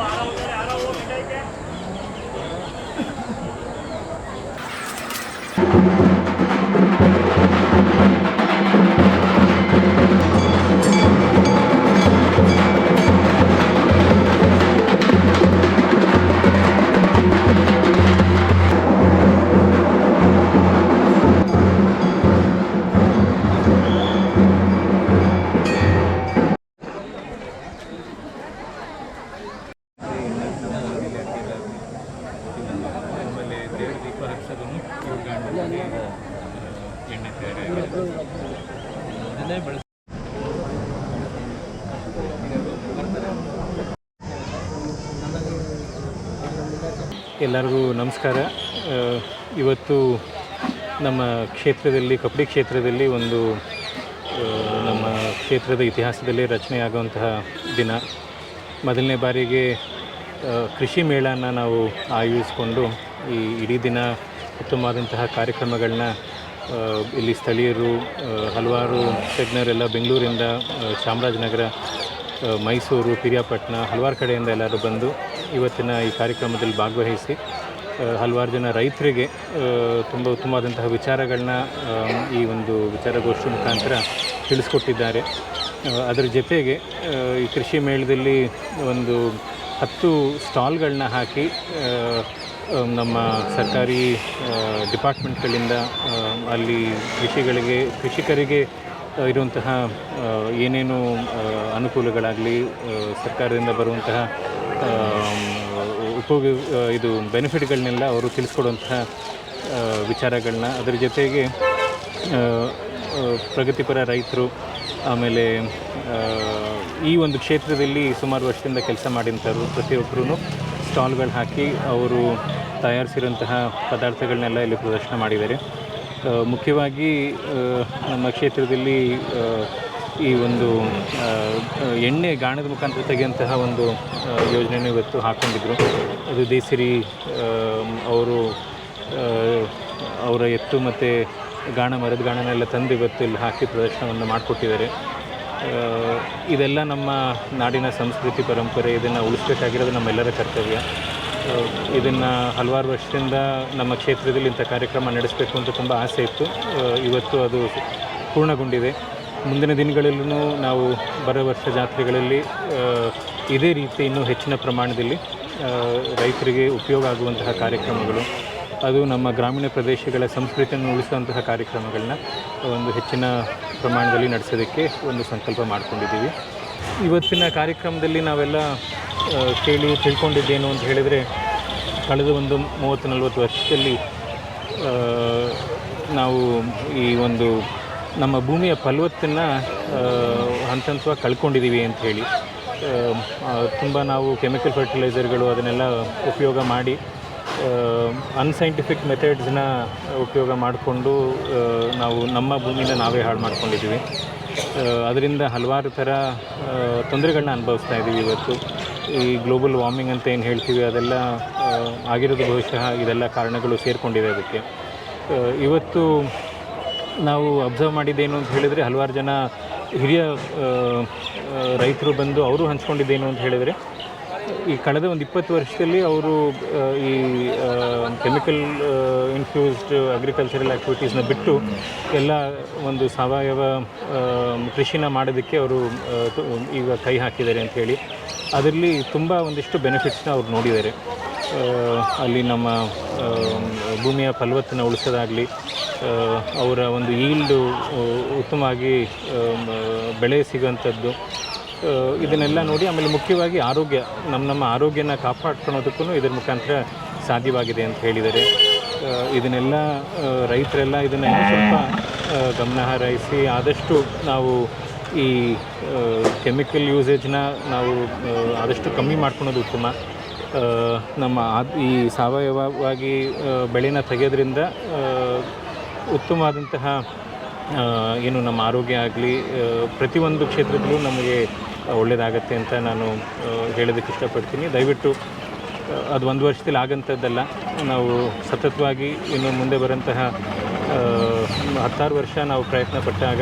ಆಮೇಲೆ ಎಲ್ಲರಿಗೂ ನಮಸ್ಕಾರ. ಇವತ್ತು ನಮ್ಮ ಕ್ಷೇತ್ರದಲ್ಲಿ, ಕಬಡ್ಡಿ ಕ್ಷೇತ್ರದಲ್ಲಿ ಒಂದು ನಮ್ಮ ಕ್ಷೇತ್ರದ ಇತಿಹಾಸದಲ್ಲಿ ರಚನೆಯಾಗುವಂತಹ ದಿನ. ಮೊದಲನೇ ಬಾರಿಗೆ ಕೃಷಿ ಮೇಳನ ನಾವು ಆಯೋಜಿಸಿಕೊಂಡು ಈ ಇಡೀ ದಿನ ಉತ್ತಮವಾದಂತಹ ಕಾರ್ಯಕ್ರಮಗಳನ್ನ ಇಲ್ಲಿ ಸ್ಥಳೀಯರು ಹಲವಾರು ತಜ್ಞರೆಲ್ಲ ಬೆಂಗಳೂರಿಂದ ಚಾಮರಾಜನಗರ ಮೈಸೂರು, ಪಿರಿಯಾಪಟ್ಟಣ, ಹಲವಾರು ಕಡೆಯಿಂದ ಎಲ್ಲರೂ ಬಂದು ಇವತ್ತಿನ ಈ ಕಾರ್ಯಕ್ರಮದಲ್ಲಿ ಭಾಗವಹಿಸಿ ಹಲವಾರು ಜನ ರೈತರಿಗೆ ತುಂಬ ಉತ್ತಮವಾದಂತಹ ವಿಚಾರಗಳನ್ನ ಈ ಒಂದು ವಿಚಾರಗೋಷ್ಠಿ ಮುಖಾಂತರ ತಿಳಿಸ್ಕೊಟ್ಟಿದ್ದಾರೆ. ಅದರ ಜೊತೆಗೆ ಈ ಕೃಷಿ ಮೇಳದಲ್ಲಿ ಒಂದು ಹತ್ತು ಸ್ಟಾಲ್ಗಳನ್ನ ಹಾಕಿ ನಮ್ಮ ಸರ್ಕಾರಿ ಡಿಪಾರ್ಟ್ಮೆಂಟ್ಗಳಿಂದ ಅಲ್ಲಿ ಕೃಷಿಗಳಿಗೆ, ಕೃಷಿಕರಿಗೆ ಇರುವಂತಹ ಏನೇನು ಅನುಕೂಲಗಳಾಗಲಿ ಸರ್ಕಾರದಿಂದ ಬರುವಂತಹ ಉಪಯೋಗ ಇದು ಬೆನಿಫಿಟ್ಗಳನ್ನೆಲ್ಲ ಅವರು ತಿಳಿಸ್ಕೊಡುವಂತಹ ವಿಚಾರಗಳನ್ನ ಅದರ ಜೊತೆಗೆ ಪ್ರಗತಿಪರ ರೈತರು, ಆಮೇಲೆ ಈ ಒಂದು ಕ್ಷೇತ್ರದಲ್ಲಿ ಸುಮಾರು ವರ್ಷದಿಂದ ಕೆಲಸ ಮಾಡಿದಂಥವ್ರು ಪ್ರತಿಯೊಬ್ಬರೂ ಸ್ಟಾಲ್ಗಳು ಹಾಕಿ ಅವರು ತಯಾರಿಸಿರುವಂತಹ ಪದಾರ್ಥಗಳನ್ನೆಲ್ಲ ಇಲ್ಲಿ ಪ್ರದರ್ಶನ ಮಾಡಿದ್ದಾರೆ. ಮುಖ್ಯವಾಗಿ ನಮ್ಮ ಕ್ಷೇತ್ರದಲ್ಲಿ ಈ ಒಂದು ಎಣ್ಣೆ ಗಾಣದ ಮುಖಾಂತರ ತೆಗೆಯುವಂತಹ ಒಂದು ಯೋಜನೆಯನ್ನು ಇವತ್ತು ಹಾಕ್ಕೊಂಡಿದ್ದರು ಅದು ದೇಸಿರಿ ಅವರು ಅವರ ಎತ್ತು ಮತ್ತು ಗಾಣ, ಮರದ ಗಾಣನೆಲ್ಲ ತಂದು ಇವತ್ತು ಇಲ್ಲಿ ಹಾಕಿ ಪ್ರದರ್ಶನವನ್ನು ಮಾಡಿಕೊಟ್ಟಿದ್ದಾರೆ. ಇದೆಲ್ಲ ನಮ್ಮ ನಾಡಿನ ಸಂಸ್ಕೃತಿ ಪರಂಪರೆ, ಇದನ್ನು ಉಳಿಸ್ಬೇಕಾಗಿರೋದು ನಮ್ಮೆಲ್ಲರ ಕರ್ತವ್ಯ. ಇದನ್ನು ಹಲವಾರು ವರ್ಷದಿಂದ ನಮ್ಮ ಕ್ಷೇತ್ರದಲ್ಲಿ ಇಂಥ ಕಾರ್ಯಕ್ರಮ ನಡೆಸಬೇಕು ಅಂತ ತುಂಬ ಆಸೆ ಇತ್ತು. ಇವತ್ತು ಅದು ಪೂರ್ಣಗೊಂಡಿದೆ. ಮುಂದಿನ ದಿನಗಳಲ್ಲೂ ನಾವು ಬರೋ ವರ್ಷ ಜಾತ್ರೆಗಳಲ್ಲಿ ಇದೇ ರೀತಿ ಇನ್ನೂ ಹೆಚ್ಚಿನ ಪ್ರಮಾಣದಲ್ಲಿ ರೈತರಿಗೆ ಉಪಯೋಗ ಆಗುವಂತಹ ಕಾರ್ಯಕ್ರಮಗಳು, ಅದು ನಮ್ಮ ಗ್ರಾಮೀಣ ಪ್ರದೇಶಗಳ ಸಂಸ್ಕೃತಿಯನ್ನು ಉಳಿಸುವಂತಹ ಕಾರ್ಯಕ್ರಮಗಳನ್ನ ಒಂದು ಹೆಚ್ಚಿನ ಪ್ರಮಾಣದಲ್ಲಿ ನಡೆಸೋದಕ್ಕೆ ಒಂದು ಸಂಕಲ್ಪ ಮಾಡಿಕೊಂಡಿದ್ದೀವಿ. ಇವತ್ತಿನ ಕಾರ್ಯಕ್ರಮದಲ್ಲಿ ನಾವೆಲ್ಲ ಕೇಳಿ ತಿಳ್ಕೊಂಡಿದ್ದೇನು ಅಂತ ಹೇಳಿದರೆ, ಕಳೆದ ಒಂದು ಮೂವತ್ತು ನಲವತ್ತು ವರ್ಷದಲ್ಲಿ ನಾವು ಈ ಒಂದು ನಮ್ಮ ಭೂಮಿಯ ಫಲವತ್ತನ್ನು ಹಂತ ಹಂತವಾಗಿ ಕಳ್ಕೊಂಡಿದ್ದೀವಿ ಅಂತ ಹೇಳಿ. ತುಂಬ ನಾವು ಕೆಮಿಕಲ್ ಫರ್ಟಿಲೈಸರ್ಗಳು ಅದನ್ನೆಲ್ಲ ಉಪಯೋಗ ಮಾಡಿ ಅನ್ಸೈಂಟಿಫಿಕ್ ಮೆಥಡ್ಸ್ನ ಉಪಯೋಗ ಮಾಡಿಕೊಂಡು ನಾವು ನಮ್ಮ ಭೂಮಿನ ನಾವೇ ಹಾಳು ಮಾಡ್ಕೊಂಡಿದ್ದೀವಿ. ಅದರಿಂದ ಹಲವಾರು ಥರ ತೊಂದರೆಗಳನ್ನ ಅನುಭವಿಸ್ತಾ ಇದ್ದೀವಿ ಇವತ್ತು. ಈ ಗ್ಲೋಬಲ್ ವಾರ್ಮಿಂಗ್ ಅಂತ ಏನು ಹೇಳ್ತೀವಿ, ಅದೆಲ್ಲ ಆಗಿರೋದು ಬಹುಶಃ ಇದೆಲ್ಲ ಕಾರಣಗಳು ಸೇರಿಕೊಂಡಿದೆ ಅದಕ್ಕೆ. ಇವತ್ತು ನಾವು ಅಬ್ಸರ್ವ್ ಮಾಡಿದ್ದೇನು ಅಂತ ಹೇಳಿದರೆ, ಹಲವಾರು ಜನ ಹಿರಿಯ ರೈತರು ಬಂದು ಅವರು ಹಂಚ್ಕೊಂಡಿದ್ದೇನು ಅಂತ ಹೇಳಿದರೆ, ಈ ಕಳೆದ ಒಂದು ಇಪ್ಪತ್ತು ವರ್ಷದಲ್ಲಿ ಅವರು ಈ ಕೆಮಿಕಲ್ ಇನ್ಫ್ಯೂಸ್ಡ್ ಅಗ್ರಿಕಲ್ಚರಲ್ ಆ್ಯಕ್ಟಿವಿಟೀಸ್ನ ಬಿಟ್ಟು ಎಲ್ಲ ಒಂದು ಸಾವಯವ ಕೃಷಿನ ಮಾಡೋದಕ್ಕೆ ಅವರು ಈಗ ಕೈ ಹಾಕಿದ್ದಾರೆ ಅಂಥೇಳಿ ಅದರಲ್ಲಿ ತುಂಬ ಒಂದಿಷ್ಟು ಬೆನಿಫಿಟ್ಸ್ನ ಅವ್ರು ನೋಡಿದ್ದಾರೆ. ಅಲ್ಲಿ ನಮ್ಮ ಭೂಮಿಯ ಫಲವತ್ತನ್ನು ಉಳಿಸೋದಾಗಲಿ ಅವರ ಒಂದು ಈಲ್ಡು ಉತ್ತಮವಾಗಿ ಬೆಳೆ ಸಿಗೋಂಥದ್ದು ಇದನ್ನೆಲ್ಲ ನೋಡಿ ಆಮೇಲೆ ಮುಖ್ಯವಾಗಿ ಆರೋಗ್ಯ, ನಮ್ಮ ನಮ್ಮ ಆರೋಗ್ಯನ ಕಾಪಾಡ್ಕೊಳೋದಕ್ಕೂ ಇದರ ಮುಖಾಂತರ ಸಾಧ್ಯವಾಗಿದೆ ಅಂತ ಹೇಳಿದ್ದಾರೆ. ಇದನ್ನೆಲ್ಲ ರೈತರೆಲ್ಲ ಇದನ್ನು ಸ್ವಲ್ಪ ಗಮನ ಹರಿಸಿ ಆದಷ್ಟು ನಾವು ಈ ಕೆಮಿಕಲ್ ಯೂಸೇಜ್ನ ನಾವು ಆದಷ್ಟು ಕಮ್ಮಿ ಮಾಡ್ಕೊಳೋದು ಉತ್ತಮ. ನಮ್ಮ ಈ ಸಾವಯವವಾಗಿ ಬೆಳೆನ ತೆಗೆಯೋದ್ರಿಂದ ಉತ್ತಮವಾದಂತಹ ಏನು ನಮ್ಮ ಆರೋಗ್ಯ ಆಗಲಿ ಪ್ರತಿಯೊಂದು ಕ್ಷೇತ್ರದಲ್ಲೂ ನಮಗೆ ಒಳ್ಳೆಯದಾಗತ್ತೆ ಅಂತ ನಾನು ಹೇಳೋದಕ್ಕೆ ಇಷ್ಟಪಡ್ತೀನಿ. ದಯವಿಟ್ಟು ಅದು ಒಂದು ವರ್ಷದಲ್ಲಿ ಆಗಂಥದ್ದಲ್ಲ. ನಾವು ಸತತವಾಗಿ ಇನ್ನು ಮುಂದೆ ಬರೋಂತಹ ಹತ್ತಾರು ವರ್ಷ ನಾವು ಪ್ರಯತ್ನ ಪಟ್ಟಾಗ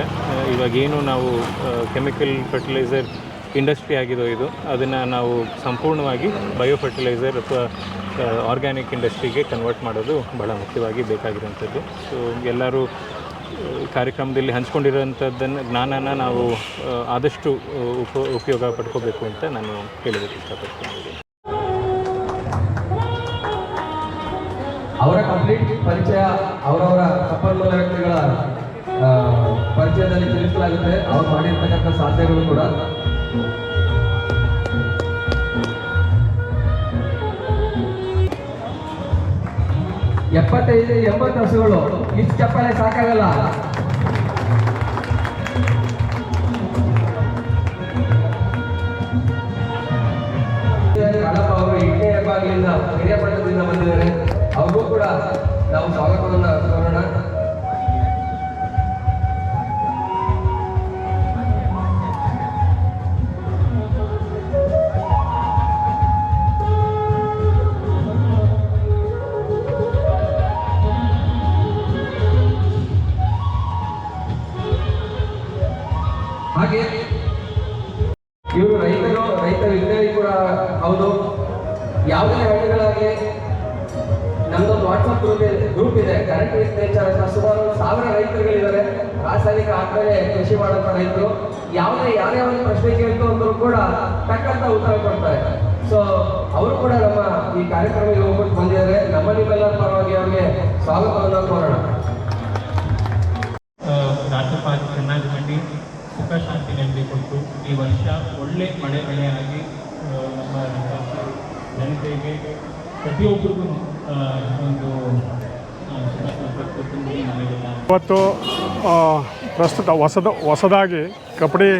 ಇವಾಗೇನು ನಾವು ಕೆಮಿಕಲ್ ಫರ್ಟಿಲೈಸರ್ ಇಂಡಸ್ಟ್ರಿ ಆಗಿದೋ ಇದು, ಅದನ್ನು ನಾವು ಸಂಪೂರ್ಣವಾಗಿ ಬಯೋ ಫರ್ಟಿಲೈಸರ್ ಅಥವಾ ಆರ್ಗ್ಯಾನಿಕ್ ಇಂಡಸ್ಟ್ರಿಗೆ ಕನ್ವರ್ಟ್ ಮಾಡೋದು ಬಹಳ ಮುಖ್ಯವಾಗಿ ಬೇಕಾಗಿರುವಂಥದ್ದು. ಸೊ ಎಲ್ಲರೂ ಕಾರ್ಯಕ್ರಮದಲ್ಲಿ ಹಂಚ್ಕೊಂಡಿರೋಂಥದ್ದನ್ನು ಜ್ಞಾನನ ನಾವು ಆದಷ್ಟು ಉಪ, ಉಪಯೋಗ ಪಡ್ಕೋಬೇಕು ಅಂತ ನಾನು ಹೇಳೋದಕ್ಕೆ ಇಷ್ಟಪಡ್ತೀನಿ. ಅವರ ಕಂಪ್ಲೀಟ್ ಪರಿಚಯ, ಅವರವರ ಸಂಪನ್ಮೂಲ ವ್ಯಕ್ತಿಗಳ ಪರಿಚಯದಲ್ಲಿ ತಿಳಿಸಲಾಗುತ್ತೆ. ಅವ್ರು ಮಾಡಿರ್ತಕ್ಕಂಥ ಸಾಧ್ಯಗಳು ಕೂಡ. ಎಪ್ಪತ್ತೈದು, ಎಂಬತ್ತು ವರ್ಷಗಳು. ಇಷ್ಟು ಚಪ್ಪಾಳೆ ಸಾಕಾಗಲ್ಲ. ಅವ್ರಿಗೂ ಕೂಡ ನಾವು ಸ್ವಾಗತವನ್ನು ಕೋರೋಣ ಹಾಗೆ ಇವರು ರೈತರು ರೈತ ವಿಜ್ಞಾನಿ ಕೂಡ ಹೌದು. ಯಾವುದೇ ಹಳ್ಳಿಗಳಾಗಲಿ ನಮ್ದೊಂದು ವಾಟ್ಸಪ್ ಗ್ರೂಪ್ ಗ್ರೂಪ್ ಇದೆ. ಕರೆಂಟ್ ವಿತ್ ನೇಚರ್ ಅಂತ ಸುಮಾರು ಸಾವಿರ ರೈತರುಗಳಿದ್ದಾರೆ. ರಾಸಾಯನಿಕ ಆದ್ಮೇಲೆ ಕೃಷಿ ಮಾಡುವಂತ ರೈತರು. ಯಾವುದೇ ಯಾರ್ಯಾವ ಪ್ರಶ್ನೆ ಕೇಳ್ತು ಅಂದ್ರೂ ಕೂಡ ತಕ್ಕಂತ ಉತ್ತರ ಕೊಡ್ತಾರೆ ಸೊ ಅವರು ಕೂಡ ನಮ್ಮ ಈ ಕಾರ್ಯಕ್ರಮಕ್ಕೆ ಹೋಗ್ಬಿಟ್ಟು ಬಂದಿದ್ದಾರೆ. ನಮ್ಮ ನಿಮ್ಮೆಲ್ಲರ ಪರವಾಗಿ ಅವರಿಗೆ ಸ್ವಾಗತವನ್ನು ಕೋರೋಣ. ಚೆನ್ನಾಗಿ ಮಾಡಿ ಸುಖ ಶಾಂತಿ ನೆಮ್ಮದಿ ಕೊಟ್ಟು ಈ ವರ್ಷ ಒಳ್ಳೆ ಮಳೆ ಬೆಳೆಯಾಗಿ ನಮ್ಮ ಜನತೆಗೆ ಪ್ರತಿಯೊಬ್ಬರಿಗೂ ಇವತ್ತು ಪ್ರಸ್ತುತ ಹೊಸದ, ಹೊಸದಾಗಿ ಕಬಡ್ಡಿ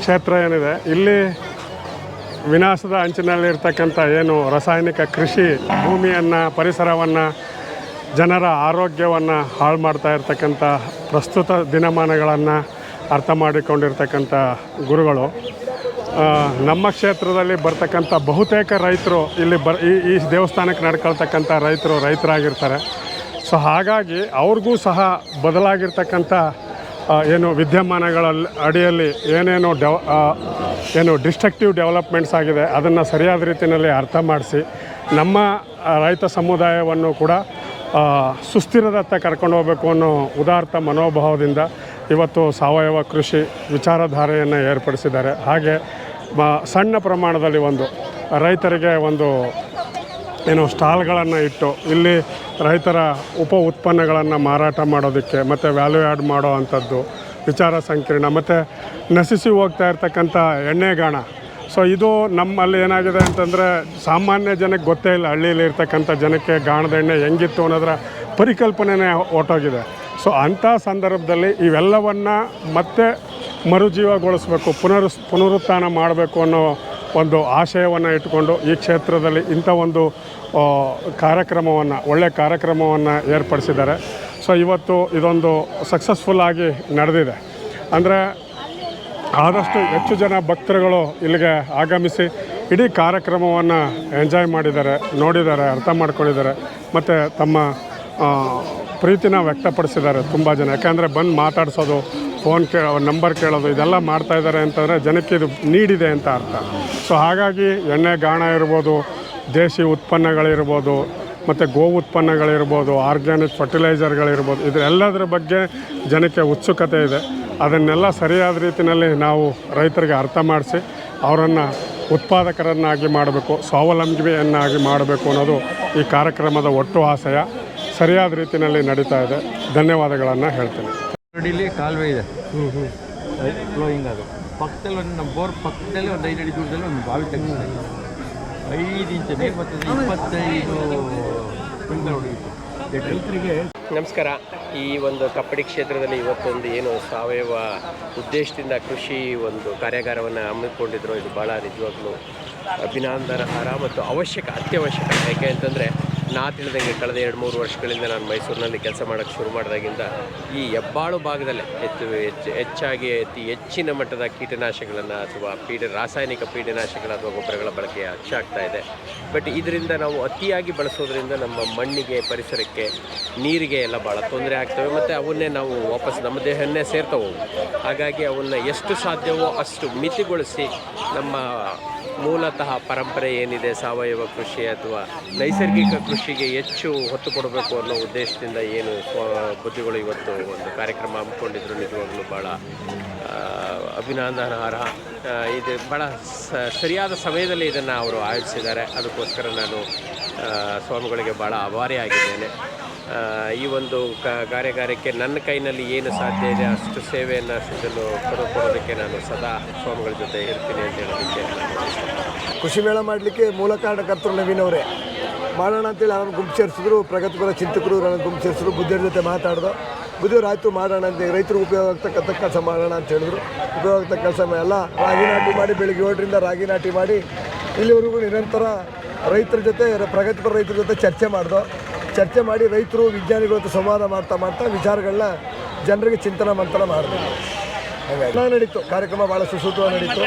ಕ್ಷೇತ್ರ ಏನಿದೆ, ಇಲ್ಲಿ ವಿನಾಶದ ಅಂಚಿನಲ್ಲಿರ್ತಕ್ಕಂಥ ಏನು ರಾಸಾಯನಿಕ ಕೃಷಿ ಭೂಮಿಯನ್ನು, ಪರಿಸರವನ್ನು, ಜನರ ಆರೋಗ್ಯವನ್ನು ಹಾಳು ಮಾಡ್ತಾ ಇರ್ತಕ್ಕಂಥ ಪ್ರಸ್ತುತ ದಿನಮಾನಗಳನ್ನು ಅರ್ಥ ಮಾಡಿಕೊಂಡಿರ್ತಕ್ಕಂಥ ಗುರುಗಳು. ನಮ್ಮ ಕ್ಷೇತ್ರದಲ್ಲಿ ಬರ್ತಕ್ಕಂಥ ಬಹುತೇಕ ರೈತರು ಇಲ್ಲಿ ಬರ್, ಈ ಈ ದೇವಸ್ಥಾನಕ್ಕೆ ನಡ್ಕೊಳ್ತಕ್ಕಂಥ ರೈತರು ರೈತರಾಗಿರ್ತಾರೆ. ಸೊ ಹಾಗಾಗಿ ಅವ್ರಿಗೂ ಸಹ ಬದಲಾಗಿರ್ತಕ್ಕಂಥ ಏನು ವಿದ್ಯಮಾನಗಳ ಅಡಿಯಲ್ಲಿ ಏನೇನು ಡೆವ ಏನು ಡಿಸ್ಟ್ರಕ್ಟಿವ್ ಡೆವಲಪ್ಮೆಂಟ್ಸ್ ಆಗಿದೆ, ಅದನ್ನು ಸರಿಯಾದ ರೀತಿಯಲ್ಲಿ ಅರ್ಥ ಮಾಡಿಸಿ, ನಮ್ಮ ರೈತ ಸಮುದಾಯವನ್ನು ಕೂಡ ಸುಸ್ಥಿರದತ್ತ ಕರ್ಕೊಂಡು ಹೋಗಬೇಕು ಅನ್ನೋ ಉದಾರ್ಥ ಮನೋಭಾವದಿಂದ ಇವತ್ತು ಸಾವಯವ ಕೃಷಿ ವಿಚಾರಧಾರೆಯನ್ನು ಏರ್ಪಡಿಸಿದ್ದಾರೆ. ಹಾಗೆ ಸಣ್ಣ ಪ್ರಮಾಣದಲ್ಲಿ ಒಂದು ರೈತರಿಗೆ ಒಂದು ಏನು ಸ್ಟಾಲ್ಗಳನ್ನು ಇಟ್ಟು ಇಲ್ಲಿ ರೈತರ ಉಪ ಉತ್ಪನ್ನಗಳನ್ನು ಮಾರಾಟ ಮಾಡೋದಕ್ಕೆ, ಮತ್ತು ವ್ಯಾಲ್ಯೂ ಆ್ಯಡ್ ಮಾಡೋ ಅಂಥದ್ದು, ವಿಚಾರ ಸಂಕಿರಣ, ಮತ್ತು ನಶಿಸಿ ಹೋಗ್ತಾ ಇರ್ತಕ್ಕಂಥ ಎಣ್ಣೆಗಾಣ. ಸೊ ಇದು ನಮ್ಮಲ್ಲಿ ಏನಾಗಿದೆ ಅಂತಂದರೆ ಸಾಮಾನ್ಯ ಜನಕ್ಕೆ ಗೊತ್ತೇ ಇಲ್ಲ, ಹಳ್ಳಿಯಲ್ಲಿ ಇರ್ತಕ್ಕಂಥ ಜನಕ್ಕೆ ಗಾಣದ ಎಣ್ಣೆ ಹೆಂಗಿತ್ತು ಅನ್ನೋದರ ಪರಿಕಲ್ಪನೆನೇ ಹೊಟ್ಟೋಗಿದೆ ಸೊ ಅಂಥ ಸಂದರ್ಭದಲ್ಲಿ ಇವೆಲ್ಲವನ್ನು ಮತ್ತೆ ಮರುಜೀವಗೊಳಿಸಬೇಕು, ಪುನರ್, ಪುನರುತ್ಥಾನ ಮಾಡಬೇಕು ಅನ್ನೋ ಒಂದು ಆಶಯವನ್ನು ಇಟ್ಕೊಂಡು ಈ ಕ್ಷೇತ್ರದಲ್ಲಿ ಇಂಥ ಒಂದು ಕಾರ್ಯಕ್ರಮವನ್ನು ಒಳ್ಳೆಯ ಕಾರ್ಯಕ್ರಮವನ್ನು ಏರ್ಪಡಿಸಿದ್ದಾರೆ. ಸೊ, ಇವತ್ತು ಇದೊಂದು ಸಕ್ಸಸ್ಫುಲ್ ಆಗಿ ನಡೆದಿದೆ. ಅಂದರೆ ಆದಷ್ಟು ಹೆಚ್ಚು ಜನ ಭಕ್ತರುಗಳು ಇಲ್ಲಿಗೆ ಆಗಮಿಸಿ ಇಡೀ ಕಾರ್ಯಕ್ರಮವನ್ನು ಎಂಜಾಯ್ ಮಾಡಿದ್ದಾರೆ, ನೋಡಿದ್ದಾರೆ, ಅರ್ಥ ಮಾಡ್ಕೊಂಡಿದ್ದಾರೆ, ಮತ್ತು ತಮ್ಮ ಪ್ರೀತಿನ ವ್ಯಕ್ತಪಡಿಸಿದ್ದಾರೆ ತುಂಬ ಜನ. ಯಾಕೆಂದರೆ ಬಂದು ಮಾತಾಡ್ಸೋದು ಫೋನ್ ಕೇಳೋ ನಂಬರ್ ಕೇಳೋದು, ಇದೆಲ್ಲ ಮಾಡ್ತಾ ಇದ್ದಾರೆ ಅಂತಂದರೆ ಜನಕ್ಕೆ ಇದು ನೀಡಿದೆ ಅಂತ ಅರ್ಥ. ಸೊ ಹಾಗಾಗಿ ಎಣ್ಣೆ ಗಾಣ ಇರ್ಬೋದು, ದೇಶಿ ಉತ್ಪನ್ನಗಳಿರ್ಬೋದು, ಮತ್ತು ಗೋ ಉತ್ಪನ್ನಗಳಿರ್ಬೋದು, ಆರ್ಗ್ಯಾನಿಕ್ ಫರ್ಟಿಲೈಸರ್ಗಳಿರ್ಬೋದು ಇದೆಲ್ಲದರ ಬಗ್ಗೆ ಜನಕ್ಕೆ ಉತ್ಸುಕತೆ ಇದೆ. ಅದನ್ನೆಲ್ಲ ಸರಿಯಾದ ರೀತಿಯಲ್ಲಿ ನಾವು ರೈತರಿಗೆ ಅರ್ಥ ಮಾಡಿಸಿ, ಅವರನ್ನು ಉತ್ಪಾದಕರನ್ನಾಗಿ ಮಾಡಬೇಕು, ಸ್ವಾವಲಂಬಿಯನ್ನಾಗಿ ಮಾಡಬೇಕು ಅನ್ನೋದು ಈ ಕಾರ್ಯಕ್ರಮದ ಒಟ್ಟು ಆಶಯ ಸರಿಯಾದ ರೀತಿಯಲ್ಲಿ ನಡೀತಾ ಇದೆ. ಧನ್ಯವಾದಗಳನ್ನು ಹೇಳ್ತೀನಿ. ಅಡಿಲಿ ಕಾಲುವೆ ಇದೆ. ಫ್ಲೋಯಿಂಗ್ ಅದು ಪಕ್ಕದಲ್ಲಿ ಒಂದು ನಮ್ಮ ಬೋರ್ ಪಕ್ಕದಲ್ಲಿ ಒಂದು ಐದು ಅಡಿ ದೂರದಲ್ಲಿ ಒಂದು ಬಾವಿ ತೆಗೆದಿದೆ. ಐದು ಇಂಚು ನೀರು ಬರ್ತದೆ ಇಪ್ಪತ್ತೈದು ಕ್ವಿಂಟಲ್ ಹೊಡೆಯಿತು ರೈತರಿಗೆ ನಮಸ್ಕಾರ. ಈ ಒಂದು ಕಪ್ಪಡಿ ಕ್ಷೇತ್ರದಲ್ಲಿ ಇವತ್ತೊಂದು ಏನು ಸಾವಯವ ಉದ್ದೇಶದಿಂದ ಕೃಷಿ ಒಂದು ಕಾರ್ಯಾಗಾರವನ್ನು ಹಮ್ಮಿಕೊಂಡಿದ್ರು ಇದು ಭಾಳ ನಿಜವಾಗ್ಲೂ ಅಭಿನಂದನಾರ್ಹ ಮತ್ತು ಅವಶ್ಯಕ ಅತ್ಯವಶ್ಯಕ. ಯಾಕೆ ಅಂತಂದರೆ ನಾ ತಿಳಿದಂಗೆ ಕಳೆದ ಎರಡು ಮೂರು ವರ್ಷಗಳಿಂದ ನಾನು ಮೈಸೂರಿನಲ್ಲಿ ಕೆಲಸ ಮಾಡೋಕ್ಕೆ ಶುರು ಮಾಡಿದಾಗಿಂದ ಈ ಹೆಬ್ಬಾಳು ಭಾಗದಲ್ಲೇ ಹೆಚ್ಚು ಹೆಚ್ಚು ಹೆಚ್ಚಾಗಿ ಅತಿ ಹೆಚ್ಚಿನ ಮಟ್ಟದ ಕೀಟನಾಶಕಗಳನ್ನು ಅಥವಾ ಪೀಡ ರಾಸಾಯನಿಕ ಪೀಡನಾಶಕಗಳ ಅಥವಾ ಗೊಬ್ಬರಗಳ ಬಳಕೆ ಹೆಚ್ಚಾಗ್ತಾ ಇದೆ. ಬಟ್ ಇದರಿಂದ ನಾವು ಅತಿಯಾಗಿ ಬಳಸೋದ್ರಿಂದ ನಮ್ಮ ಮಣ್ಣಿಗೆ, ಪರಿಸರಕ್ಕೆ ನೀರಿಗೆ ಎಲ್ಲ ಭಾಳ ತೊಂದರೆ ಆಗ್ತವೆ ಮತ್ತು ಅವನ್ನೇ ನಾವು ವಾಪಸ್ ನಮ್ಮ ದೇಹನ್ನೇ ಸೇರ್ತವೆ ಹಾಗಾಗಿ ಅವನ್ನ ಎಷ್ಟು ಸಾಧ್ಯವೋ ಅಷ್ಟು ಮಿತಿಗೊಳಿಸಿ ನಮ್ಮ ಮೂಲತಃ ಪರಂಪರೆ ಏನಿದೆ? ಸಾವಯವ ಕೃಷಿ ಅಥವಾ ನೈಸರ್ಗಿಕ ಕೃಷಿಗೆ ಹೆಚ್ಚು ಹೊತ್ತು ಕೊಡಬೇಕು ಅನ್ನೋ ಉದ್ದೇಶದಿಂದ ಏನು ಬುದ್ಧಿಗಳು ಇವತ್ತು ಒಂದು ಕಾರ್ಯಕ್ರಮ ಹಮ್ಮಿಕೊಂಡಿದ್ರು. ನಿಜವಾಗ್ಲೂ ಭಾಳ ಅಭಿನಂದನಾರ್ಹ. ಇದು ಭಾಳ ಸರಿಯಾದ ಸಮಯದಲ್ಲಿ ಇದನ್ನು ಅವರು ಆಯೋಜಿಸಿದ್ದಾರೆ. ಅದಕ್ಕೋಸ್ಕರ ನಾನು ಸ್ವಾಮಿಗಳಿಗೆ ಭಾಳ ಆಭಾರಿ ಆಗಿದ್ದೇನೆ. ಈ ಒಂದು ಕಾರ್ಯಗಾರಕ್ಕೆ ನನ್ನ ಕೈನಲ್ಲಿ ಏನು ಸಾಧ್ಯ ಇದೆ, ಅಷ್ಟು ಸೇವೆಯನ್ನು ಕೊಡೋ, ಕೊಡೋದಕ್ಕೆ ನಾನು ಸದಾ ಸ್ವಾಮಿಗಳ ಜೊತೆ ಇರ್ತೀನಿ ಅಂತ ಹೇಳೋದಕ್ಕೆ ಕೃಷಿ ಮೇಳ ಮಾಡಲಿಕ್ಕೆ ಮೂಲ ಕಾರಣಕರ್ತರು ನವೀನ್ ಅವರೇ. ಮಾಡೋಣ ಅಂತೇಳಿ ಅವ್ರನ್ನ ಗುಂಪು ಸೇರಿಸಿದ್ರು, ಪ್ರಗತಿಪರ ಚಿಂತಕರು ನನ್ನ ಗುಂಪು ಸೇರಿಸಿದ್ರು, ಬುದ್ಧಿಯವ್ರ ಜೊತೆ ಮಾತಾಡಿದ್ರು ಬುದ್ಧಿಯವ್ರು, ಆಯಿತು, ಮಾಡೋಣ ಅಂತ ರೈತರು ಉಪಯೋಗ ಆಗ್ತಕ್ಕಂಥ ಕೆಲಸ ಮಾಡೋಣ ಅಂತ ಹೇಳಿದ್ರು. ಉಪಯೋಗ ಆಗ್ತಕ್ಕ ಕೆಲಸ ಎಲ್ಲ ರಾಗಿ ನಾಟಿ ಮಾಡಿ ಬೆಳಿಗ್ಗೆ ಏಳರಿಂದ ರಾಗಿ ನಾಟಿ ಮಾಡಿ ಇಲ್ಲಿವರೆಗೂ ನಿರಂತರ ರೈತರ ಜೊತೆ ಪ್ರಗತಿಪರ ರೈತರ ಜೊತೆ ಚರ್ಚೆ ಮಾಡಿದೋ ಚರ್ಚೆ ಮಾಡಿ ರೈತರು ವಿಜ್ಞಾನಿಗಳ ಜೊತೆ ಸಂವಾದ ಮಾಡ್ತಾ ಮಾಡ್ತಾ ವಿಚಾರಗಳನ್ನ ಜನರಿಗೆ ಚಿಂತನ ಮಂಥನ ಮಾಡಿದ್ರು ಹಾಗಾಗಿ ಚೆನ್ನಾಗಿ ನಡೀತು. ಕಾರ್ಯಕ್ರಮ ಭಾಳ ಸುಸೂತ್ರವಾಗಿ ನಡೀತು.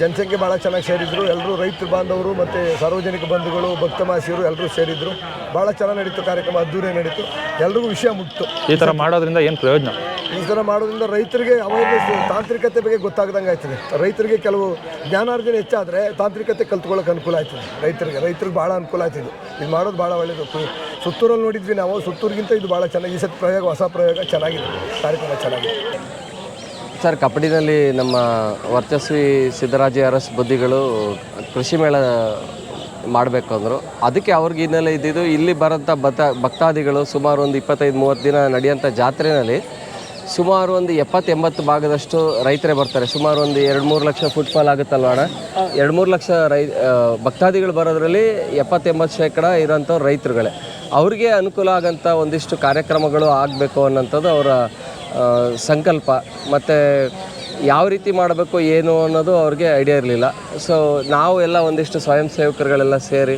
ಜನಸಂಖ್ಯೆ ಭಾಳ ಚೆನ್ನಾಗಿ ಸೇರಿದ್ರು. ಎಲ್ಲರೂ ರೈತರು ಬಾಂಧವರು ಮತ್ತು ಸಾರ್ವಜನಿಕ ಬಂಧುಗಳು ಭಕ್ತಮಾಸಿಯರು ಎಲ್ಲರೂ ಸೇರಿದ್ರು. ಭಾಳ ಚೆನ್ನಾಗಿ ನಡೀತು ಕಾರ್ಯಕ್ರಮ ಅದ್ದೂರಿ ನಡೀತು. ಎಲ್ರಿಗೂ ವಿಷಯ ಮುಟ್ತು ಈ ಥರ ಮಾಡೋದ್ರಿಂದ ಏನು ಪ್ರಯೋಜನ? ಈ ಥರ ಮಾಡೋದ್ರಿಂದ ರೈತರಿಗೆ ಅವೇರ್ನೆಸ್ ತಾಂತ್ರಿಕತೆ ಬಗ್ಗೆ ಗೊತ್ತಾಗ್ದಂಗೆ ಆಯ್ತದೆ. ರೈತರಿಗೆ ಕೆಲವು ಜ್ಞಾನಾರ್ಜನೆ ಹೆಚ್ಚಾದರೆ ತಾಂತ್ರಿಕತೆ ಕಲ್ತ್ಕೊಳ್ಳೋಕೆ ಅನುಕೂಲ ಆಯ್ತದೆ. ರೈತರಿಗೆ ರೈತರಿಗೆ ಭಾಳ ಅನುಕೂಲ ಆಯ್ತಿದ್ದು ಇದು ಮಾಡೋದು ಭಾಳ ಒಳ್ಳೆಯದು ಸುತ್ತೂರಲ್ಲಿ ನೋಡಿದ್ವಿ ನಾವು, ಸುತ್ತೂರಿಗಿಂತ ಇದು ಭಾಳ ಚೆನ್ನಾಗಿ, ಈ ಸತ್ ಪ್ರಯೋಗ, ಹೊಸ ಪ್ರಯೋಗ ಚೆನ್ನಾಗಿದೆ. ಕಾರ್ಯಕ್ರಮ ಚೆನ್ನಾಗಿದೆ. ಸರ್ ಕಬಡ್ಡಿನಲ್ಲಿ ನಮ್ಮ ವರ್ಚಸ್ವಿ ಸಿದ್ದರಾಜ ಅರಸ್ ಬುದ್ಧಿಗಳು ಕೃಷಿ ಮೇಳ ಮಾಡಬೇಕು ಅಂದರು. ಅದಕ್ಕೆ ಅವ್ರಿಗೆ ಹಿನ್ನೆಲೆ ಇದ್ದಿದ್ದು ಇಲ್ಲಿ ಬರೋಂಥ ಭತ್ತ ಭಕ್ತಾದಿಗಳು ಸುಮಾರು ಒಂದು ಇಪ್ಪತ್ತೈದು, ಮೂವತ್ತು ದಿನ ನಡೆಯೋಂಥ ಜಾತ್ರೆಯಲ್ಲಿ ಸುಮಾರು ಒಂದು ಎಪ್ಪತ್ತು ಎಂಬತ್ತು ಭಾಗದಷ್ಟು ರೈತರೇ ಬರ್ತಾರೆ. ಸುಮಾರು ಒಂದು ಎರಡು ಮೂರು ಲಕ್ಷ ಫುಟ್ಫಾಲ್ ಆಗುತ್ತಲ್ವ ಅಣ್ಣ? ಎರಡು ಮೂರು ಲಕ್ಷ ರೈ ಭಕ್ತಾದಿಗಳು ಬರೋದ್ರಲ್ಲಿ ಎಪ್ಪತ್ತೆಂಬತ್ತು ಶೇಕಡ ಇರೋಂಥವ್ರು ರೈತರುಗಳೇ. ಅವ್ರಿಗೆ ಅನುಕೂಲ ಆಗೋಂಥ ಒಂದಿಷ್ಟು ಕಾರ್ಯಕ್ರಮಗಳು ಆಗಬೇಕು ಅನ್ನೋಂಥದ್ದು ಅವರ ಸಂಕಲ್ಪ. ಮತ್ತು ಯಾವ ರೀತಿ ಮಾಡಬೇಕು ಏನು ಅನ್ನೋದು ಅವ್ರಿಗೆ ಐಡಿಯಾ ಇರಲಿಲ್ಲ. ಸೊ ನಾವು ಎಲ್ಲ ಒಂದಿಷ್ಟು ಸ್ವಯಂ ಸೇವಕರುಗಳೆಲ್ಲ ಸೇರಿ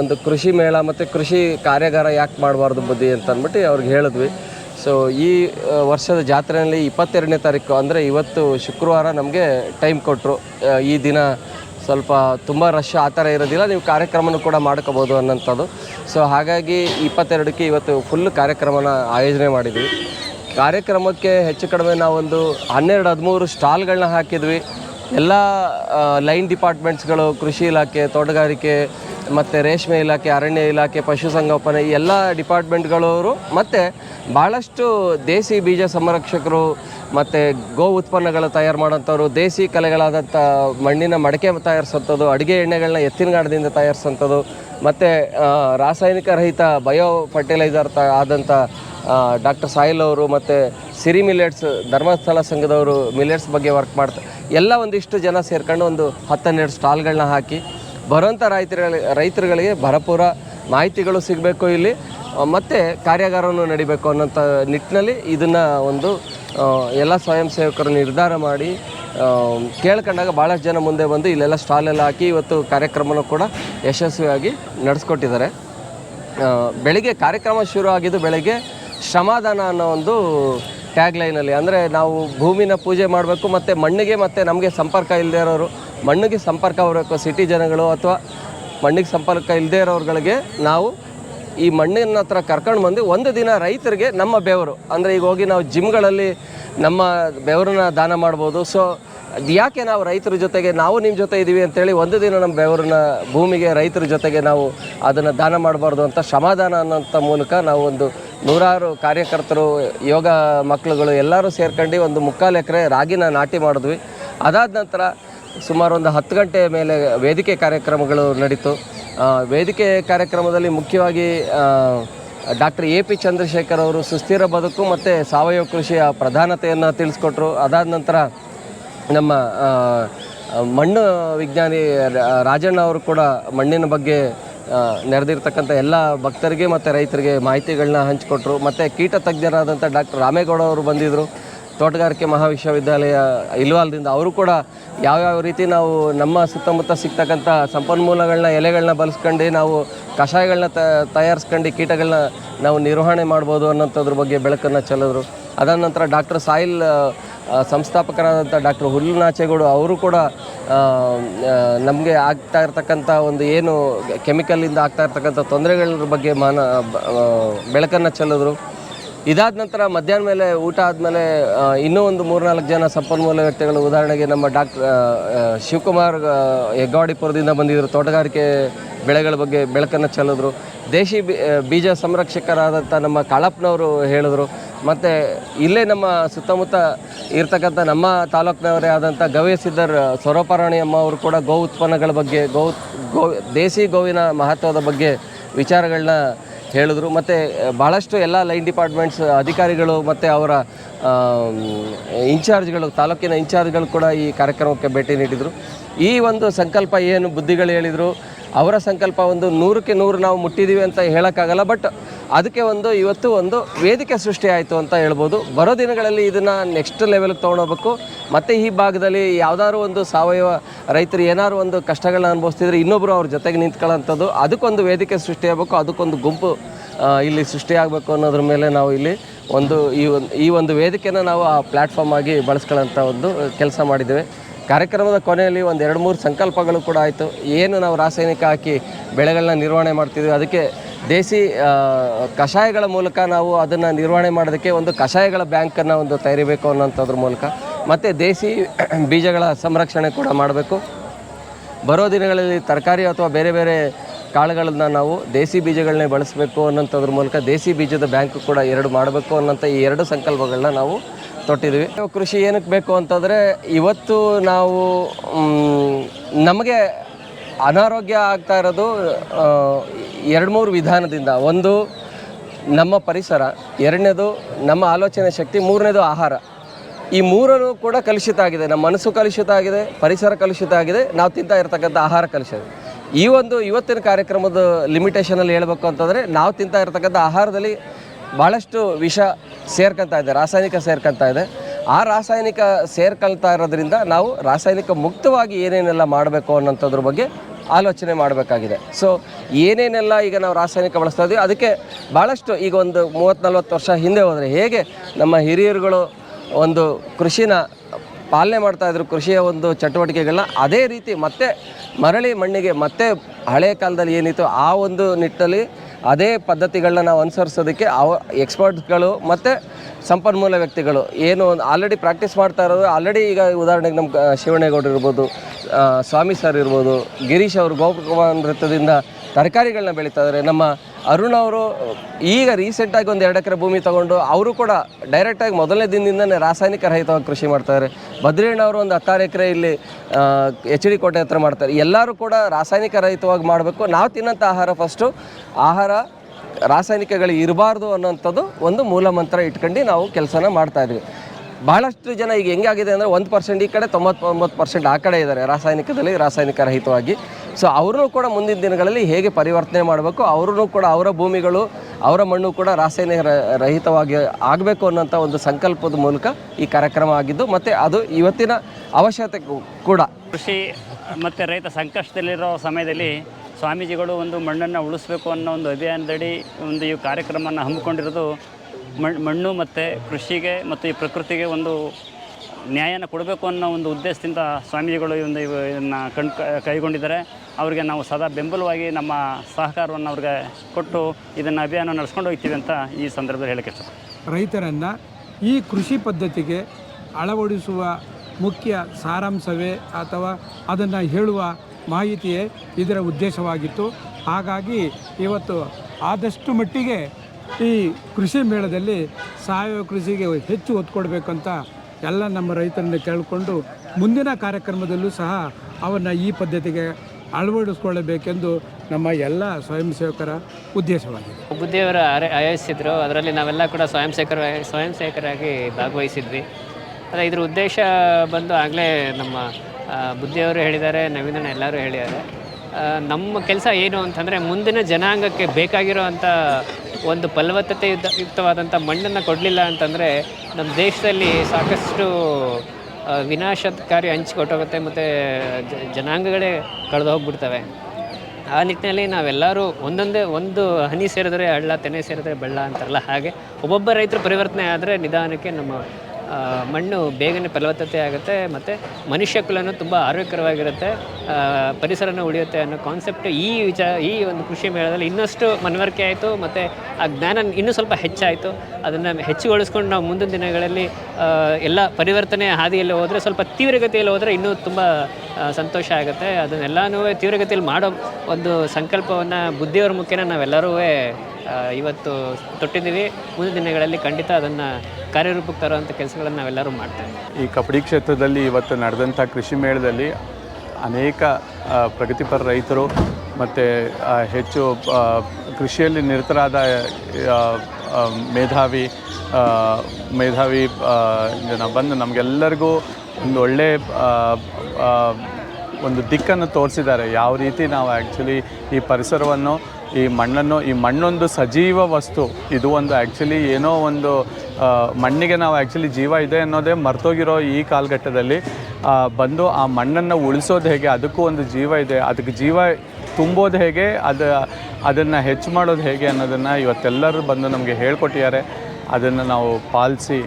ಒಂದು ಕೃಷಿ ಮೇಳ ಮತ್ತು ಕೃಷಿ ಕಾರ್ಯಾಗಾರ ಯಾಕೆ ಮಾಡಬಾರ್ದು ಬುದ್ಧಿ ಅಂತ ಅಂದ್ಬಿಟ್ಟು ಅವ್ರಿಗೆ ಹೇಳಿದ್ವಿ. ಸೊ ಈ ವರ್ಷದ ಜಾತ್ರೆಯಲ್ಲಿ ಇಪ್ಪತ್ತೆರಡನೇ ತಾರೀಕು, ಅಂದರೆ ಇವತ್ತು ಶುಕ್ರವಾರ ನಮಗೆ ಟೈಮ್ ಕೊಟ್ಟರು ಈ ದಿನ ಸ್ವಲ್ಪ ತುಂಬ ರಶ್ ಆ ಥರ ಇರೋದಿಲ್ಲ. ನೀವು ಕಾರ್ಯಕ್ರಮನೂ ಕೂಡ ಮಾಡ್ಕೋಬೋದು ಅನ್ನೋಂಥದ್ದು. ಸೊ ಹಾಗಾಗಿ ಇಪ್ಪತ್ತೆರಡಕ್ಕೆ ಇವತ್ತು ಫುಲ್ ಕಾರ್ಯಕ್ರಮನ ಆಯೋಜನೆ ಮಾಡಿದ್ವಿ. ಕಾರ್ಯಕ್ರಮಕ್ಕೆ ಹೆಚ್ಚು ಕಡಿಮೆ ನಾವೊಂದು ಹನ್ನೆರಡು, ಹದಿಮೂರು ಸ್ಟಾಲ್ಗಳನ್ನ ಹಾಕಿದ್ವಿ. ಎಲ್ಲ ಲೈನ್ ಡಿಪಾರ್ಟ್ಮೆಂಟ್ಸ್ಗಳು, ಕೃಷಿ ಇಲಾಖೆ, ತೋಟಗಾರಿಕೆ ಮತ್ತು ರೇಷ್ಮೆ ಇಲಾಖೆ, ಅರಣ್ಯ ಇಲಾಖೆ ಪಶುಸಂಗೋಪನೆ ಈ ಎಲ್ಲ ಡಿಪಾರ್ಟ್ಮೆಂಟ್ಗಳವರು ಮತ್ತು ಭಾಳಷ್ಟು ದೇಸಿ ಬೀಜ ಸಂರಕ್ಷಕರು ಮತ್ತು ಗೋ ಉತ್ಪನ್ನಗಳು ತಯಾರು ಮಾಡೋಂಥವ್ರು ದೇಸಿ ಕಲೆಗಳಾದಂಥ ಮಣ್ಣಿನ ಮಡಕೆ ತಯಾರಿಸೋಂಥದ್ದು ಅಡುಗೆ ಎಣ್ಣೆಗಳನ್ನ ಎತ್ತಿನಗಾಡದಿಂದ ತಯಾರಿಸೋಂಥದ್ದು ಮತ್ತು ರಾಸಾಯನಿಕ ರಹಿತ ಬಯೋ ಫರ್ಟಿಲೈಸರ್ ತ ಆದಂಥ ಡಾಕ್ಟರ್ ಸಾಯಿಲ್ ಅವರು ಮತ್ತು ಸಿರಿ ಮಿಲೆಟ್ಸ್ ಧರ್ಮಸ್ಥಳ ಸಂಘದವರು ಮಿಲೆಟ್ಸ್ ಬಗ್ಗೆ ವರ್ಕ್ ಮಾಡ್ತಾರೆ ಎಲ್ಲ ಒಂದಿಷ್ಟು ಜನ ಸೇರ್ಕೊಂಡು ಒಂದು ಹತ್ತನ್ನೆರಡು ಸ್ಟಾಲ್ಗಳನ್ನ ಹಾಕಿ ಬರೋಂಥ ರೈತರುಗಳಿಗೆ ರೈತರುಗಳಿಗೆ ಭರಪೂರ ಮಾಹಿತಿಗಳು ಸಿಗಬೇಕು ಇಲ್ಲಿ. ಮತ್ತು ಕಾರ್ಯಾಗಾರವನ್ನು ನಡಿಬೇಕು ಅನ್ನೋಂಥ ನಿಟ್ಟಿನಲ್ಲಿ ಇದನ್ನು ಒಂದು ಎಲ್ಲ ಸ್ವಯಂ ಸೇವಕರು ನಿರ್ಧಾರ ಮಾಡಿ ಕೇಳ್ಕೊಂಡಾಗ ಭಾಳಷ್ಟು ಜನ ಮುಂದೆ ಬಂದು ಇಲ್ಲೆಲ್ಲ ಸ್ಟಾಲೆಲ್ಲ ಹಾಕಿ ಇವತ್ತು ಕಾರ್ಯಕ್ರಮನೂ ಕೂಡ ಯಶಸ್ವಿಯಾಗಿ ನಡೆಸ್ಕೊಟ್ಟಿದ್ದಾರೆ. ಬೆಳಿಗ್ಗೆ ಕಾರ್ಯಕ್ರಮ ಶುರು ಆಗಿದ್ದು ಬೆಳಗ್ಗೆ ಶ್ರಮದಾನ ಅನ್ನೋ ಒಂದು ಟ್ಯಾಗ್ಲೈನಲ್ಲಿ ಅಂದರೆ ನಾವು ಭೂಮಿನ ಪೂಜೆ ಮಾಡಬೇಕು, ಮತ್ತು ಮಣ್ಣಿಗೆ ಮತ್ತು ನಮಗೆ ಸಂಪರ್ಕ ಇಲ್ಲದೆ ಇರೋರು ಮಣ್ಣಿಗೆ ಸಂಪರ್ಕ ಬರಬೇಕು ಸಿಟಿ ಜನಗಳು ಅಥವಾ ಮಣ್ಣಿಗೆ ಸಂಪರ್ಕ ಇಲ್ಲದೇ ಇರೋರುಗಳಿಗೆ ನಾವು ಈ ಮಣ್ಣಿನ ಹತ್ರ ಕರ್ಕೊಂಡು ಬಂದು ಒಂದು ದಿನ ರೈತರಿಗೆ ನಮ್ಮ ಬೆವರು, ಅಂದರೆ ಈಗ ಹೋಗಿ ನಾವು ಜಿಮ್ಗಳಲ್ಲಿ ನಮ್ಮ ಬೆವರನ್ನ ದಾನ ಮಾಡ್ಬೋದು. ಸೊ ಯಾಕೆ ನಾವು ರೈತರ ಜೊತೆಗೆ ನಾವು ನಿಮ್ಮ ಜೊತೆ ಇದ್ದೀವಿ ಅಂತೇಳಿ ಒಂದು ದಿನ ನಮ್ಮ ಬೆವರನ್ನ ಭೂಮಿಗೆ ರೈತರ ಜೊತೆಗೆ ನಾವು ಅದನ್ನು ದಾನ ಮಾಡಬಾರ್ದು ಅಂತ ಸಮಾಧಾನ ಅನ್ನೋಂಥ ಮೂಲಕ ನಾವು ಒಂದು ನೂರಾರು ಕಾರ್ಯಕರ್ತರು, ಯೋಗ ಮಕ್ಕಳುಗಳು ಎಲ್ಲರೂ ಸೇರ್ಕೊಂಡು ಒಂದು ಮುಕ್ಕಾಲು ಎಕರೆ ರಾಗಿನ ನಾಟಿ ಮಾಡಿದ್ವಿ. ಅದಾದ ನಂತರ ಸುಮಾರು ಒಂದು ಹತ್ತು ಗಂಟೆ ಮೇಲೆ ವೇದಿಕೆ ಕಾರ್ಯಕ್ರಮಗಳು ನಡೀತು. ವೇದಿಕೆ ಕಾರ್ಯಕ್ರಮದಲ್ಲಿ ಮುಖ್ಯವಾಗಿ ಡಾಕ್ಟರ್ ಎ ಪಿ ಚಂದ್ರಶೇಖರ್ ಅವರು ಸುಸ್ಥಿರ ಬದುಕು ಮತ್ತು ಸಾವಯವ ಕೃಷಿಯ ಪ್ರಧಾನತೆಯನ್ನು ತಿಳಿಸ್ಕೊಟ್ರು. ಅದಾದ ನಂತರ ನಮ್ಮ ಮಣ್ಣು ವಿಜ್ಞಾನಿ ರಾಜಣ್ಣ ಅವರು ಕೂಡ ಮಣ್ಣಿನ ಬಗ್ಗೆ ನೆರೆದಿರ್ತಕ್ಕಂಥ ಎಲ್ಲ ಭಕ್ತರಿಗೆ ಮತ್ತು ರೈತರಿಗೆ ಮಾಹಿತಿಗಳನ್ನ ಹಂಚಿಕೊಟ್ರು. ಮತ್ತು ಕೀಟ ತಜ್ಞರಾದಂಥ ಡಾಕ್ಟರ್ ರಾಮೇಗೌಡ ಅವರು ಬಂದಿದ್ದರು ತೋಟಗಾರಿಕೆ ಮಹಾವಿಶ್ವವಿದ್ಯಾಲಯ ಇಲ್ವಾಲ್ದಿಂದ ಅವರು ಕೂಡ ಯಾವ್ಯಾವ ರೀತಿ ನಾವು ನಮ್ಮ ಸುತ್ತಮುತ್ತ ಸಿಗ್ತಕ್ಕಂಥ ಸಂಪನ್ಮೂಲಗಳನ್ನ, ಎಲೆಗಳನ್ನ ಬಳಸ್ಕೊಂಡು ನಾವು ಕಷಾಯಗಳನ್ನ ತಯಾರಿಸ್ಕೊಂಡು ಕೀಟಗಳನ್ನ ನಾವು ನಿರ್ವಹಣೆ ಮಾಡ್ಬೋದು ಅನ್ನೋಂಥದ್ರ ಬಗ್ಗೆ ಬೆಳಕನ್ನು ಚೆಲ್ಲಿದ್ರು. ಅದಾದ ನಂತರ ಡಾಕ್ಟರ್ ಸಾಯಿಲ್ ಸಂಸ್ಥಾಪಕರಾದಂಥ ಡಾಕ್ಟರ್ ಹುಲ್ಲುನಾಚೇಗೌಡ ಅವರು ಕೂಡ ನಮಗೆ ಆಗ್ತಾ ಇರ್ತಕ್ಕಂಥ ಒಂದು ಏನು ಕೆಮಿಕಲಿಂದ ಆಗ್ತಾ ಇರ್ತಕ್ಕಂಥ ತೊಂದರೆಗಳ ಬಗ್ಗೆ ಮಾನ ಬೆಳಕನ್ನು ಚೆಲ್ಲಿದ್ರು. ಇದಾದ ನಂತರ ಮಧ್ಯಾಹ್ನ ಮೇಲೆ ಊಟ ಆದಮೇಲೆ ಇನ್ನೂ ಒಂದು ಮೂರ್ನಾಲ್ಕು ಜನ ಸಂಪನ್ಮೂಲ ವ್ಯಕ್ತಿಗಳು, ಉದಾಹರಣೆಗೆ ನಮ್ಮ ಡಾಕ್ಟರ್ ಶಿವಕುಮಾರ್ ಹೆಗ್ಗಾಡಿಪುರದಿಂದ ಬಂದಿದ್ದರು ತೋಟಗಾರಿಕೆ ಬೆಳೆಗಳ ಬಗ್ಗೆ ಬೆಳಕನ್ನು ಚೆಲ್ಲಿದ್ರು. ದೇಶಿ ಬೀಜ ಸಂರಕ್ಷಕರಾದಂಥ ನಮ್ಮ ಕಾಳಪ್ಪನವರು ಹೇಳಿದ್ರು. ಮತ್ತು ಇಲ್ಲೇ ನಮ್ಮ ಸುತ್ತಮುತ್ತ ಇರ್ತಕ್ಕಂಥ ನಮ್ಮ ತಾಲೂಕಿನವರೇ ಆದಂಥ ಗವ್ಯ ಸಿದ್ಧರ್ ಅಮ್ಮ ಅವರು ಕೂಡ ಗೋ ಉತ್ಪನ್ನಗಳ ಬಗ್ಗೆ, ಗೋ ಗೋ, ದೇಸಿ ಗೋವಿನ ಮಹತ್ವದ ಬಗ್ಗೆ ವಿಚಾರಗಳನ್ನ ಹೇಳಿದ್ರು. ಮತ್ತು ಭಾಳಷ್ಟು ಎಲ್ಲ ಲೈನ್ ಡಿಪಾರ್ಟ್ಮೆಂಟ್ಸ್, ಅಧಿಕಾರಿಗಳು ಮತ್ತು ಅವರ ಇನ್ಚಾರ್ಜ್ಗಳು, ತಾಲೂಕಿನ ಇನ್ಚಾರ್ಜ್ಗಳು ಕೂಡ ಈ ಕಾರ್ಯಕ್ರಮಕ್ಕೆ ಭೇಟಿ ನೀಡಿದರು. ಈ ಒಂದು ಸಂಕಲ್ಪ ಏನು ಬುದ್ಧಿಗಳು ಹೇಳಿದರು ಅವರ ಸಂಕಲ್ಪ ಒಂದು ನೂರಕ್ಕೆ ನೂರು ನಾವು ಮುಟ್ಟಿದ್ದೀವಿ ಅಂತ ಹೇಳೋಕ್ಕಾಗಲ್ಲ, ಬಟ್ ಅದಕ್ಕೆ ಒಂದು ಇವತ್ತು ಒಂದು ವೇದಿಕೆ ಸೃಷ್ಟಿ ಆಯಿತು ಅಂತ ಹೇಳ್ಬೋದು. ಬರೋ ದಿನಗಳಲ್ಲಿ ಇದನ್ನು ನೆಕ್ಸ್ಟ್ ಲೆವೆಲ್ಗೆ ತೊಗೊಂಡೋಗ್ಬೇಕು. ಮತ್ತು ಈ ಭಾಗದಲ್ಲಿ ಯಾವುದಾದ್ರು ಒಂದು ಸಾವಯವ ರೈತರು ಏನಾದ್ರು ಒಂದು ಕಷ್ಟಗಳನ್ನ ಅನುಭವಿಸ್ತಿದ್ರೆ ಇನ್ನೊಬ್ಬರು ಅವ್ರ ಜೊತೆಗೆ ನಿಂತ್ಕೊಳ್ಳೋಂಥದ್ದು. ಅದಕ್ಕೊಂದು ವೇದಿಕೆ ಸೃಷ್ಟಿ ಆಗಬೇಕು, ಅದಕ್ಕೊಂದು ಗುಂಪು ಇಲ್ಲಿ ಸೃಷ್ಟಿಯಾಗಬೇಕು ಅನ್ನೋದ್ರ ಮೇಲೆ ನಾವು ಇಲ್ಲಿ ಒಂದು ಈ ಒಂದು ಈ ಒಂದು ವೇದಿಕೆನ ನಾವು ಆ ಪ್ಲ್ಯಾಟ್ಫಾರ್ಮ್ ಆಗಿ ಬಳಸ್ಕೊಳ್ಳೋಂಥ ಒಂದು ಕೆಲಸ ಮಾಡಿದ್ದೇವೆ. ಕಾರ್ಯಕ್ರಮದ ಕೊನೆಯಲ್ಲಿ ಒಂದು ಎರಡು ಮೂರು ಸಂಕಲ್ಪಗಳು ಕೂಡ ಆಯಿತು. ಏನು ನಾವು ರಾಸಾಯನಿಕ ಹಾಕಿ ಬೆಳೆಗಳನ್ನ ನಿರ್ವಹಣೆ ಮಾಡ್ತಿದ್ವಿ, ಅದಕ್ಕೆ ದೇಸಿ ಕಷಾಯಗಳ ಮೂಲಕ ನಾವು ಅದನ್ನು ನಿರ್ವಹಣೆ ಮಾಡೋದಕ್ಕೆ ಒಂದು ಕಷಾಯಗಳ ಬ್ಯಾಂಕನ್ನು ಒಂದು ತಯಾರಿಬೇಕು ಅನ್ನೋಂಥದ್ರ ಮೂಲಕ, ಮತ್ತು ದೇಸಿ ಬೀಜಗಳ ಸಂರಕ್ಷಣೆ ಕೂಡ ಮಾಡಬೇಕು. ಬರೋ ದಿನಗಳಲ್ಲಿ ತರಕಾರಿ ಅಥವಾ ಬೇರೆ ಬೇರೆ ಕಾಳುಗಳನ್ನ ನಾವು ದೇಸಿ ಬೀಜಗಳನ್ನೇ ಬಳಸಬೇಕು ಅನ್ನೋಂಥದ್ರ ಮೂಲಕ ದೇಸಿ ಬೀಜದ ಬ್ಯಾಂಕ್ ಕೂಡ ಎರಡು ಮಾಡಬೇಕು ಅನ್ನೋಂಥ ಈ ಎರಡು ಸಂಕಲ್ಪಗಳನ್ನ ನಾವು ತೊಟ್ಟಿದ್ವಿ. ಕೃಷಿ ಏನಕ್ಕೆ ಬೇಕು ಅಂತಂದರೆ ಇವತ್ತು ನಾವು ನಮಗೆ ಅನಾರೋಗ್ಯ ಆಗ್ತಾ ಇರೋದು ಎರಡು ಮೂರು ವಿಧಾನದಿಂದ. ಒಂದು, ನಮ್ಮ ಪರಿಸರ. ಎರಡನೇದು, ನಮ್ಮ ಆಲೋಚನೆ ಶಕ್ತಿ. ಮೂರನೇದು ಆಹಾರ. ಈ ಮೂರನ್ನು ಕೂಡ ಕಲುಷಿತ ಆಗಿದೆ. ನಮ್ಮ ಮನಸ್ಸು ಕಲುಷಿತ ಆಗಿದೆ, ಪರಿಸರ ಕಲುಷಿತ ಆಗಿದೆ. ನಾವು ತಿಂತಾ ಇರತಕ್ಕಂಥ ಆಹಾರ ಕಲುಷಿತ. ಈ ಒಂದು ಇವತ್ತಿನ ಕಾರ್ಯಕ್ರಮದ ಲಿಮಿಟೇಷನಲ್ಲಿ ಹೇಳಬೇಕು ಅಂತಂದರೆ, ನಾವು ತಿಂತಾ ಇರತಕ್ಕಂಥ ಆಹಾರದಲ್ಲಿ ಭಾಳಷ್ಟು ವಿಷ ಸೇರ್ಕೊಳ್ತಾ ಇದೆ, ರಾಸಾಯನಿಕ ಸೇರ್ಕೊಳ್ತಾ ಇದೆ. ಆ ರಾಸಾಯನಿಕ ಸೇರ್ಕೊಳ್ತಾ ಇರೋದ್ರಿಂದ ನಾವು ರಾಸಾಯನಿಕ ಮುಕ್ತವಾಗಿ ಏನೇನೆಲ್ಲ ಮಾಡಬೇಕು ಅನ್ನೋಂಥದ್ರ ಬಗ್ಗೆ ಆಲೋಚನೆ ಮಾಡಬೇಕಾಗಿದೆ. ಸೊ ಏನೇನೆಲ್ಲ ಈಗ ನಾವು ರಾಸಾಯನಿಕ ಬಳಸ್ತಾ ಇದ್ದೀವಿ ಅದಕ್ಕೆ ಭಾಳಷ್ಟು ಈಗ ಒಂದು ಮೂವತ್ತು ನಲ್ವತ್ತು ವರ್ಷ ಹಿಂದೆ ಹೋದರೆ ಹೇಗೆ ನಮ್ಮ ಹಿರಿಯರುಗಳು ಒಂದು ಕೃಷಿನ ಪಾಲನೆ ಮಾಡ್ತಾ ಇದ್ರು, ಕೃಷಿಯ ಒಂದು ಚಟುವಟಿಕೆಗಳನ್ನ ಅದೇ ರೀತಿ ಮತ್ತೆ ಮರಳಿ ಮಣ್ಣಿಗೆ ಮತ್ತೆ ಹಳೆಯ ಕಾಲದಲ್ಲಿ ಏನಿತ್ತು, ಆ ಒಂದು ನಿಟ್ಟಲ್ಲಿ ಅದೇ ಪದ್ಧತಿಗಳನ್ನ ನಾವು ಅನುಸರಿಸೋದಕ್ಕೆ ಅವ ಎಕ್ಸ್ಪರ್ಟ್ಸ್ಗಳು ಮತ್ತು ಸಂಪನ್ಮೂಲ ವ್ಯಕ್ತಿಗಳು. ಏನು ಆಲ್ರೆಡಿ ಪ್ರಾಕ್ಟೀಸ್ ಮಾಡ್ತಾ ಇರೋದು ಆಲ್ರೆಡಿ ಈಗ ಉದಾಹರಣೆಗೆ ನಮ್ಮ ಶಿವಣ್ಣೇಗೌಡರು ಇರ್ಬೋದು ಸ್ವಾಮಿ ಸರ್ ಇರ್ಬೋದು, ಗಿರೀಶ್ ಅವರು ಗೋಕುಮಾರ್ ನೃತ್ಯದಿಂದ ತರಕಾರಿಗಳನ್ನ ಬೆಳೀತಾ ಇದ್ದಾರೆ ನಮ್ಮ ಅರುಣ್ ಅವರು ಈಗ ರೀಸೆಂಟಾಗಿ ಒಂದು ಎರಡು ಎಕರೆ ಭೂಮಿ ತಗೊಂಡು ಅವರು ಕೂಡ ಡೈರೆಕ್ಟಾಗಿ ಮೊದಲನೇ ದಿನದಿಂದನೇ ರಾಸಾಯನಿಕ ರಹಿತವಾಗಿ ಕೃಷಿ ಮಾಡ್ತಾರೆ. ಅವರು ಒಂದು ಹತ್ತಾರು ಎಕರೆ ಇಲ್ಲಿ ಎಚ್ ಡಿ ಕೋಟೆ ಹತ್ರ ಮಾಡ್ತಾರೆ. ಎಲ್ಲರೂ ಕೂಡ ರಾಸಾಯನಿಕ ರಹಿತವಾಗಿ ಮಾಡಬೇಕು. ನಾವು ತಿನ್ನೋಂಥ ಆಹಾರ ಫಸ್ಟು ಆಹಾರ ರಾಸಾಯನಿಕಗಳು ಇರಬಾರ್ದು ಅನ್ನೋಂಥದ್ದು ಒಂದು ಮೂಲ ಮಂತ್ರ ಇಟ್ಕೊಂಡು ನಾವು ಕೆಲಸನ ಮಾಡ್ತಾ ಇದ್ವಿ. ಭಾಳಷ್ಟು ಜನ ಈಗ ಹೆಂಗಾಗಿದೆ ಅಂದರೆ ಒಂದು ಪರ್ಸೆಂಟ್ ಈ ಕಡೆ ತೊಂಬತ್ತೊಂಬತ್ತು ಪರ್ಸೆಂಟ್ ಆ ಕಡೆ ಇದ್ದಾರೆ ರಾಸಾಯನಿಕದಲ್ಲಿ ರಾಸಾಯನಿಕ ರಹಿತವಾಗಿ. ಸೊ ಅವ್ರನ್ನೂ ಕೂಡ ಮುಂದಿನ ದಿನಗಳಲ್ಲಿ ಹೇಗೆ ಪರಿವರ್ತನೆ ಮಾಡಬೇಕು ಅವ್ರೂ ಕೂಡ ಅವರ ಭೂಮಿಗಳು, ಅವರ ಮಣ್ಣು ಕೂಡ ರಾಸಾಯನಿಕ ರಹಿತವಾಗಿ ಆಗಬೇಕು ಅನ್ನೋಂಥ ಒಂದು ಸಂಕಲ್ಪದ ಮೂಲಕ ಈ ಕಾರ್ಯಕ್ರಮ ಆಗಿದ್ದು, ಮತ್ತು ಅದು ಇವತ್ತಿನ ಅವಶ್ಯಕತೆ ಕೂಡ. ಕೃಷಿ ಮತ್ತು ರೈತ ಸಂಕಷ್ಟದಲ್ಲಿರೋ ಸಮಯದಲ್ಲಿ ಸ್ವಾಮೀಜಿಗಳು ಒಂದು ಮಣ್ಣನ್ನು ಉಳಿಸ್ಬೇಕು ಅನ್ನೋ ಒಂದು ಅಭಿಯಾನದಡಿ ಒಂದು ಈ ಕಾರ್ಯಕ್ರಮವನ್ನು ಹಮ್ಮಿಕೊಂಡಿರೋದು, ಮಣ್, ಮಣ್ಣು ಮತ್ತು ಕೃಷಿಗೆ ಮತ್ತು ಈ ಪ್ರಕೃತಿಗೆ ಒಂದು ನ್ಯಾಯನ ಕೊಡಬೇಕು ಅನ್ನೋ ಒಂದು ಉದ್ದೇಶದಿಂದ ಸ್ವಾಮೀಜಿಗಳು ಒಂದು ಇದನ್ನು ಕಣ್ ಕೈಗೊಂಡಿದ್ದಾರೆ. ಅವರಿಗೆ ನಾವು ಸದಾ ಬೆಂಬಲವಾಗಿ ನಮ್ಮ ಸಹಕಾರವನ್ನು ಅವ್ರಿಗೆ ಕೊಟ್ಟು ಇದನ್ನು ಅಭಿಯಾನ ನಡೆಸ್ಕೊಂಡು ಹೋಗ್ತೀವಿ ಅಂತ ಈ ಸಂದರ್ಭದಲ್ಲಿ ಹೇಳಕ್ಕೆ ರೈತರನ್ನು ಈ ಕೃಷಿ ಪದ್ಧತಿಗೆ ಅಳವಡಿಸುವ ಮುಖ್ಯ ಸಾರಾಂಶವೇ ಅಥವಾ ಅದನ್ನು ಹೇಳುವ ಮಾಹಿತಿಯೇ ಇದರ ಉದ್ದೇಶವಾಗಿತ್ತು. ಹಾಗಾಗಿ ಇವತ್ತು ಆದಷ್ಟು ಮಟ್ಟಿಗೆ ಈ ಕೃಷಿ ಮೇಳದಲ್ಲಿ ಸಾವಯವ ಕೃಷಿಗೆ ಹೆಚ್ಚು ಒತ್ತು ಕೊಡಬೇಕಂತ ಎಲ್ಲ ನಮ್ಮ ರೈತರನ್ನು ಕೇಳಿಕೊಂಡು ಮುಂದಿನ ಕಾರ್ಯಕ್ರಮದಲ್ಲೂ ಸಹ ಅವನ್ನು ಈ ಪದ್ಧತಿಗೆ ಅಳವಡಿಸ್ಕೊಳ್ಳಬೇಕೆಂದು ನಮ್ಮ ಎಲ್ಲ ಸ್ವಯಂ ಸೇವಕರ ಉದ್ದೇಶವಾಗಿದೆ. ಬುದ್ಧಿಯವರು ಅರೆ ಆಯೋಜಿಸಿದ್ರು ಅದರಲ್ಲಿ ನಾವೆಲ್ಲ ಕೂಡ ಸ್ವಯಂ ಸೇವಕರ, ಸ್ವಯಂ ಸೇವಕರಾಗಿ ಭಾಗವಹಿಸಿದ್ವಿ. ಅದೇ ಇದ್ರ ಉದ್ದೇಶ ಬಂದು ಆಗಲೇ ನಮ್ಮ ಬುದ್ಧಿಯವರು ಹೇಳಿದ್ದಾರೆ, ನವೀನಣ್ಣ ಎಲ್ಲರೂ ಹೇಳಿದ್ದಾರೆ. ನಮ್ಮ ಕೆಲಸ ಏನು ಅಂತಂದರೆ ಮುಂದಿನ ಜನಾಂಗಕ್ಕೆ ಬೇಕಾಗಿರೋವಂಥ ಒಂದು ಫಲವತ್ತತೆ ಯುದ್ಧ ಯುಕ್ತವಾದಂಥ ಮಣ್ಣನ್ನು ಕೊಡಲಿಲ್ಲ ಅಂತಂದರೆ ನಮ್ಮ ದೇಶದಲ್ಲಿ ಸಾಕಷ್ಟು ವಿನಾಶಕಾರಿ ಹಂಚಿಕೊಟ್ಟೋಗುತ್ತೆ ಮತ್ತು ಜನಾಂಗಗಳೇ ಕಳೆದು ಹೋಗ್ಬಿಡ್ತವೆ. ಆ ನಿಟ್ಟಿನಲ್ಲಿ ನಾವೆಲ್ಲರೂ ಒಂದೊಂದೇ ಒಂದು ಹನಿ ಸೇರಿದ್ರೆ ಹಳ್ಳ, ತೆನೆ ಸೇರಿದ್ರೆ ಬೆಳ್ಳ ಅಂತಾರಲ್ಲ, ಹಾಗೆ ಒಬ್ಬೊಬ್ಬ ರೈತರು ಪರಿವರ್ತನೆ ಆದರೆ ನಿಧಾನಕ್ಕೆ ನಮ್ಮ ಮಣ್ಣು ಬೇಗನೆ ಫಲವತ್ತತೆ ಆಗುತ್ತೆ ಮತ್ತು ಮನುಷ್ಯ ಕುಲನೂ ತುಂಬ ಆರೋಗ್ಯಕರವಾಗಿರುತ್ತೆ. ಪರಿಸರನ ಉಳಿಯುತ್ತೆ ಅನ್ನೋ ಕಾನ್ಸೆಪ್ಟ್ ಈ ವಿಚಾರ ಈ ಒಂದು ಕೃಷಿ ಮೇಳದಲ್ಲಿ ಇನ್ನಷ್ಟು ಮನವರಿಕೆ ಆಯಿತು ಮತ್ತು ಆ ಜ್ಞಾನ ಇನ್ನೂ ಸ್ವಲ್ಪ ಹೆಚ್ಚಾಯಿತು. ಅದನ್ನು ಹೆಚ್ಚುಗೊಳಿಸ್ಕೊಂಡು ನಾವು ಮುಂದಿನ ದಿನಗಳಲ್ಲಿ ಎಲ್ಲ ಪರಿವರ್ತನೆ ಹಾದಿಯಲ್ಲಿ ಹೋದರೆ ಸ್ವಲ್ಪ ತೀವ್ರಗತಿಯಲ್ಲಿ ಹೋದರೆ ಇನ್ನೂ ತುಂಬ ಸಂತೋಷ ಆಗುತ್ತೆ. ಅದನ್ನೆಲ್ಲನೂ ತೀವ್ರಗತಿಯಲ್ಲಿ ಮಾಡೋ ಒಂದು ಸಂಕಲ್ಪವನ್ನು ಬುದ್ಧಿಯವ್ರ ಮುಖೇನ ನಾವೆಲ್ಲರೂ ಇವತ್ತು ತೊಟ್ಟಿದ್ದೀವಿ. ಮುಂದಿನ ದಿನಗಳಲ್ಲಿ ಖಂಡಿತ ಅದನ್ನು ಕಾರ್ಯರೂಪಕ್ಕೆ ತರುವಂಥ ಕೆಲಸಗಳನ್ನು ನಾವೆಲ್ಲರೂ ಮಾಡ್ತೇವೆ. ಈ ಕಬಡ್ಡಿ ಕ್ಷೇತ್ರದಲ್ಲಿ ಇವತ್ತು ನಡೆದಂಥ ಕೃಷಿ ಮೇಳದಲ್ಲಿ ಅನೇಕ ಪ್ರಗತಿಪರ ರೈತರು ಮತ್ತು ಹೆಚ್ಚು ಕೃಷಿಯಲ್ಲಿ ನಿರತರಾದ ಮೇಧಾವಿ ಮೇಧಾವಿ ಜನ ಬಂದು ನಮಗೆಲ್ಲರಿಗೂ ಒಂದು ಒಳ್ಳೆ ಒಂದು ದಿಕ್ಕನ್ನು ತೋರಿಸಿದ್ದಾರೆ. ಯಾವ ರೀತಿ ನಾವು ಆ್ಯಕ್ಚುಲಿ ಈ ಪರಿಸರವನ್ನು, ಈ ಮಣ್ಣನ್ನು, ಈ ಮಣ್ಣೊಂದು ಸಜೀವ ವಸ್ತು. ಇದು ಒಂದು ಆ್ಯಕ್ಚುಲಿ ಏನೋ ಒಂದು ಮಣ್ಣಿಗೆ ನಾವು ಆ್ಯಕ್ಚುಲಿ ಜೀವ ಇದೆ ಅನ್ನೋದೇ ಮರ್ತೋಗಿರೋ ಈ ಕಾಲಘಟ್ಟದಲ್ಲಿ ಬಂದು ಆ ಮಣ್ಣನ್ನು ಉಳಿಸೋದು ಹೇಗೆ, ಅದಕ್ಕೂ ಒಂದು ಜೀವ ಇದೆ. ಅದಕ್ಕೆ ಜೀವ ತುಂಬೋದು ಹೇಗೆ, ಅದು, ಅದನ್ನು ಹೆಚ್ಚು ಮಾಡೋದು ಹೇಗೆ ಅನ್ನೋದನ್ನು ಇವತ್ತೆಲ್ಲರೂ ಬಂದು ನಮಗೆ ಹೇಳ್ಕೊಟ್ಟಿದ್ದಾರೆ. ಅದನ್ನು ನಾವು ಪಾಲಿಸಿ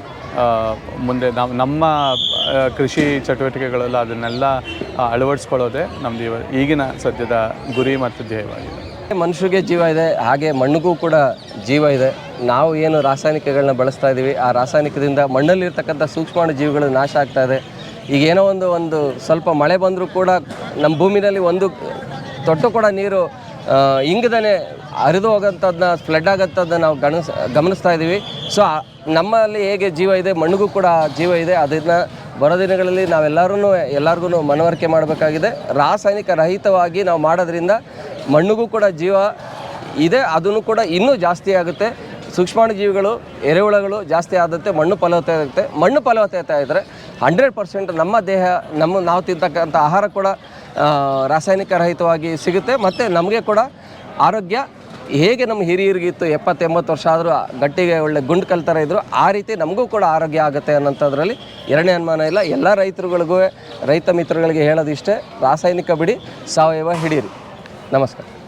ಮುಂದೆ ನಾವು ನಮ್ಮ ಕೃಷಿ ಚಟುವಟಿಕೆಗಳೆಲ್ಲ ಅದನ್ನೆಲ್ಲ ಅಳವಡಿಸ್ಕೊಳ್ಳೋದೇ ನಮ್ಮದು ಇವ, ಈಗಿನ ಸದ್ಯದ ಗುರಿ ಮತ್ತು ಧ್ಯೇಯವಾಗಿದೆ. ಮನುಷ್ಯರಿಗೆ ಜೀವ ಇದೆ, ಹಾಗೆ ಮಣ್ಣಿಗೂ ಕೂಡ ಜೀವ ಇದೆ. ನಾವು ಏನು ರಾಸಾಯನಿಕಗಳನ್ನ ಬಳಸ್ತಾ ಇದ್ದೀವಿ, ಆ ರಾಸಾಯನಿಕದಿಂದ ಮಣ್ಣಲ್ಲಿರ್ತಕ್ಕಂಥ ಸೂಕ್ಷ್ಮಾಣು ಜೀವಿಗಳು ನಾಶ ಆಗ್ತಾ ಇದೆ. ಈಗ ಏನೋ ಒಂದು ಒಂದು ಸ್ವಲ್ಪ ಮಳೆ ಬಂದರೂ ಕೂಡ ನಮ್ಮ ಭೂಮಿನಲ್ಲಿ ಒಂದು ತೊಟ್ಟು ಕೂಡ ನೀರು ಹಿಂಗದೇ ಹರಿದು ಹೋಗೋಂಥದ್ದನ್ನ ಫ್ಲಡ್ ಆಗೋಂಥದ್ದನ್ನ ನಾವು ಗಮನಿಸ್ ಗಮನಿಸ್ತಾ ಇದ್ದೀವಿ. ಸೊ ನಮ್ಮಲ್ಲಿ ಹೇಗೆ ಜೀವ ಇದೆ, ಮಣ್ಣಿಗೂ ಕೂಡ ಜೀವ ಇದೆ. ಅದನ್ನು ಬರೋ ದಿನಗಳಲ್ಲಿ ನಾವೆಲ್ಲರೂ ಎಲ್ಲರಿಗೂ ಮನವರಿಕೆ ಮಾಡಬೇಕಾಗಿದೆ. ರಾಸಾಯನಿಕ ರಹಿತವಾಗಿ ನಾವು ಮಾಡೋದ್ರಿಂದ ಮಣ್ಣಿಗೂ ಕೂಡ ಜೀವ ಇದೆ ಅದನ್ನು ಕೂಡ ಇನ್ನೂ ಜಾಸ್ತಿ ಆಗುತ್ತೆ. ಸೂಕ್ಷ್ಮಾಣು ಜೀವಿಗಳು, ಎರೆಹುಳಗಳು ಜಾಸ್ತಿ ಆದಂತೆ ಮಣ್ಣು ಫಲವತ್ತತೆ ಆಗುತ್ತೆ. ಮಣ್ಣು ಫಲವತ್ತತೆ ಇದ್ದರೆ ಹಂಡ್ರೆಡ್ ಪರ್ಸೆಂಟ್ ನಮ್ಮ ದೇಹ, ನಮ್ಮ ನಾವು ತಿಂತಕ್ಕಂಥ ಆಹಾರ ಕೂಡ ರಾಸಾಯನಿಕ ರಹಿತವಾಗಿ ಸಿಗುತ್ತೆ. ಮತ್ತು ನಮಗೆ ಕೂಡ ಆರೋಗ್ಯ ಹೇಗೆ ನಮ್ಮ ಹಿರಿಯರಿಗಿತ್ತು ಎಪ್ಪತ್ತು, ಎಂಬತ್ತು ವರ್ಷ ಆದರೂ ಗಟ್ಟಿಗೆ ಒಳ್ಳೆ ಗುಂಡು ಕಲ್ತಾರ ಇದ್ದರು ಆ ರೀತಿ ನಮಗೂ ಕೂಡ ಆರೋಗ್ಯ ಆಗುತ್ತೆ ಅನ್ನೋಂಥದ್ರಲ್ಲಿ ಎರಡನೇ ಅನುಮಾನ ಇಲ್ಲ. ಎಲ್ಲ ರೈತರುಗಳಿಗೂ, ರೈತ ಮಿತ್ರಗಳಿಗೆ ಹೇಳೋದಿಷ್ಟೇ, ರಾಸಾಯನಿಕ ಬಿಡಿ ಸಾವಯವ ಹಿಡೀರಿ. ನಮಸ್ಕಾರ.